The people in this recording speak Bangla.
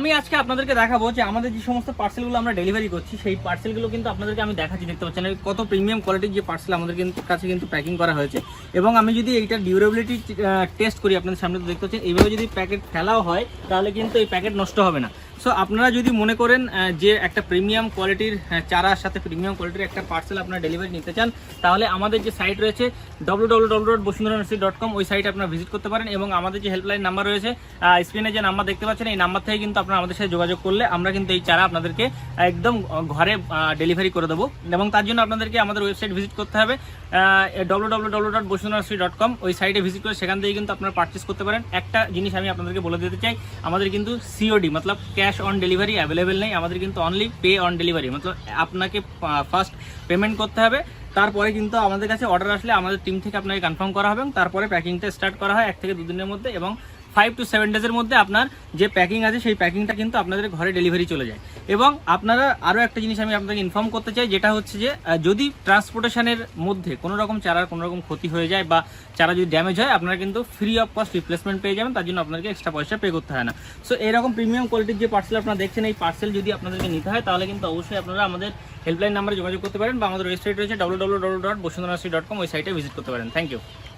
আমি আজকে আপনাদেরকে দেখাবো যে আমাদের যে সমস্ত পার্সেলগুলো আমরা ডেলিভারি করছি, সেই পার্সেলগুলো কিন্তু আপনাদেরকে আমি দেখাচ্ছি, দেখতে পাচ্ছেন কত প্রিমিয়াম কোয়ালিটির যে পার্সেল আমাদের কিন্তু কাছে কিন্তু প্যাকিং করা হয়েছে। এবং আমি যদি এইটার ডিউরেবিলিটি টেস্ট করি আপনাদের সামনে, তো দেখতে পাচ্ছেন, এইভাবে যদি প্যাকেট ফেলাও হয়, তাহলে কিন্তু এই প্যাকেট নষ্ট হবে না। সো আপনারা যদি মনে করেন যে একটা প্রিমিয়াম কোয়ালিটির চারার সাথে প্রিমিয়াম কোয়ালিটির একটা পার্সেল আপনারা ডেলিভারি নিতে চান, তাহলে আমাদের যে সাইট রয়েছে W W W dot Basundhara dot com ওই সাইটে আপনারা ভিজিট করতে পারেন এবং আমাদের যে হেল্পলাইন নাম্বার রয়েছে স্ক্রিনে যে নাম্বার দেখতে পাচ্ছেন, এই নাম্বার থেকে কিন্তু আপনারা আমাদের সাথে যোগাযোগ করলে আমরা কিন্তু এই চারা আপনাদেরকে একদম ঘরে ডেলিভারি করে দেবো। এবং তার জন্য আপনাদেরকে আমাদের ওয়েবসাইট ভিজিট করতে হবে W W W dot Basundhara dot com ওই সাইটে ভিজিট করে সেখান থেকে কিন্তু আপনারা পারচেস করতে পারেন। একটা জিনিস আমি আপনাদেরকে বলে দিতে চাই, আমাদের কিন্তু সিওডি মতলব ক্যাশ অন ডেলিভারি অ্যাভেলেবেল নেই, আমাদের কিন্তু অনলি পে অন ডেলিভারি মতলব, আপনাকে ফার্স্ট পেমেন্ট করতে হবে, তারপরে কিন্তু আমাদের কাছে অর্ডার আসলে আমাদের টিম থেকে আপনাকে কনফার্ম করা হবে এবং তারপরে প্যাকিংটা স্টার্ট করা হয় এক থেকে দুদিনের মধ্যে এবং ফাইভ টু সেভেন ডেজের মধ্যে আপনার যে প্যাকিং আছে, সেই প্যাকিংটা কিন্তু আপনাদের ঘরে ডেলিভারি চলে যায়। এবং আপনারা আরও একটা জিনিস আমি আপনাকে ইনফর্ম করতে চাই, যেটা হচ্ছে যে যদি ট্রান্সপোর্টেশনের মধ্যে কোনো রকম চারার, কোনো রকম ক্ষতি হয়ে যায় বা চারা যদি ড্যামেজ হয়, আপনারা কিন্তু ফ্রি অফ কস্ট রিপ্লেসমেন্ট পেয়ে যাবেন, তার জন্য আপনাদেরকে এক্সট্রা পয়সা পে করতে হয় না। সো এরকম প্রিমিয়াম কোয়ালিটির যে পার্সেল আপনারা দেখছেন, এই পার্সেল যদি আপনাদেরকে নিতে হয়, তাহলে কিন্তু অবশ্যই আপনারা আমাদের হেল্পলাইন নাম্বারে যোগাযোগ করতে পারেন বা আমাদের ওয়েবসাইট রয়েছে W W W dot Basundhara dot com ওই সাইটে ভিজিট করতে পারেন। Thank you